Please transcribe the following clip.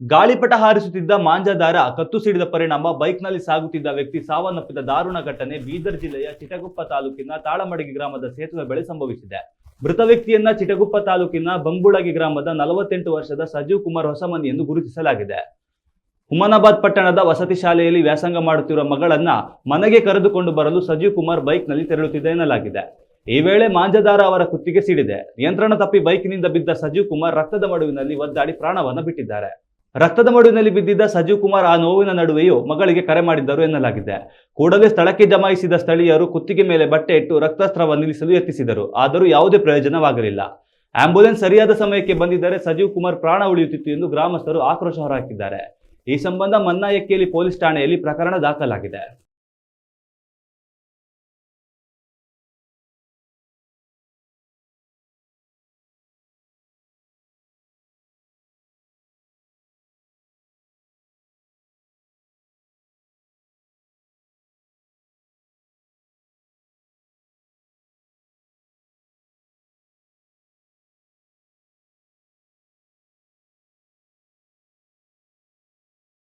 ಗಾಳಿಪಟ ಹಾರಿಸುತ್ತಿದ್ದ ಮಾಂಜಾದಾರ, ಕತ್ತು ಸಿಡಿದ ಪರಿಣಾಮ, ಬೈಕ್ನಲ್ಲಿ ಸಾಗುತ್ತಿದ್ದ ವ್ಯಕ್ತಿ ಸಾವನ್ನಪ್ಪಿದ ದಾರುಣ ಘಟನೆ ಬೀದರ್ ಜಿಲ್ಲೆಯ ಚಿಟಗುಪ್ಪ ತಾಲೂಕಿನ ತಾಳಮಡಗಿ ಗ್ರಾಮದ ಸೇತುವೆ ಬಳಿ ಸಂಭವಿಸಿದೆ. ಮೃತ ವ್ಯಕ್ತಿಯನ್ನ ಚಿಟಗುಪ್ಪ ತಾಲೂಕಿನ ಬಂಗುಳಗಿ ಗ್ರಾಮದ ನಲವತ್ತೆಂಟು ವರ್ಷದ ಸಜೀವ್ ಕುಮಾರ್ ಹೊಸಮನಿ ಎಂದು ಗುರುತಿಸಲಾಗಿದೆ. ಹುಮನಾಬಾದ್ ಪಟ್ಟಣದ ವಸತಿ ಶಾಲೆಯಲ್ಲಿ ವ್ಯಾಸಂಗ ಮಾಡುತ್ತಿರುವ ಮಗಳನ್ನ ಮನೆಗೆ ಕರೆದುಕೊಂಡು ಬರಲು ಸಜೀವ್ ಕುಮಾರ್ ಬೈಕ್ನಲ್ಲಿ ತೆರಳುತ್ತಿದೆ ಎನ್ನಲಾಗಿದೆ. ಈ ವೇಳೆ ಮಾಂಜದಾರ ಅವರ ಕುತ್ತಿಗೆ ಸಿಡಿದೆ. ನಿಯಂತ್ರಣ ತಪ್ಪಿ ಬೈಕ್ನಿಂದ ಬಿದ್ದ ಸಜೀವ್ ಕುಮಾರ್ ರಕ್ತದ ಮಡುವಿನಲ್ಲಿ ಒದ್ದಾಡಿ ಪ್ರಾಣವನ್ನ ಬಿಟ್ಟಿದ್ದಾರೆ. ರಕ್ತದ ಮಡುವಿನಲ್ಲಿ ಬಿದ್ದಿದ್ದ ಸಜೀವ್ ಕುಮಾರ್ ಆ ನೋವಿನ ನಡುವೆಯೂ ಮಗಳಿಗೆ ಕರೆ ಮಾಡಿದ್ದರು ಎನ್ನಲಾಗಿದೆ. ಕೂಡಲೇ ಸ್ಥಳಕ್ಕೆ ಜಮಾಯಿಸಿದ ಸ್ಥಳೀಯರು ಕುತ್ತಿಗೆ ಮೇಲೆ ಬಟ್ಟೆ ಇಟ್ಟು ರಕ್ತಸ್ರಾವ ನಿಲ್ಲಿಸಲು ಯತ್ನಿಸಿದರು. ಆದರೂ ಯಾವುದೇ ಪ್ರಯೋಜನವಾಗಲಿಲ್ಲ. ಆಂಬ್ಯುಲೆನ್ಸ್ ಸರಿಯಾದ ಸಮಯಕ್ಕೆ ಬಂದಿದ್ದರೆ ಸಜೀವ್ ಕುಮಾರ್ ಪ್ರಾಣ ಉಳಿಯುತ್ತಿತ್ತು ಎಂದು ಗ್ರಾಮಸ್ಥರು ಆಕ್ರೋಶ ಹೊರಹಾಕಿದ್ದಾರೆ. ಈ ಸಂಬಂಧ ಮನ್ನಾಯಕ್ಕೇಲಿ ಪೊಲೀಸ್ ಠಾಣೆಯಲ್ಲಿ ಪ್ರಕರಣ ದಾಖಲಾಗಿದೆ.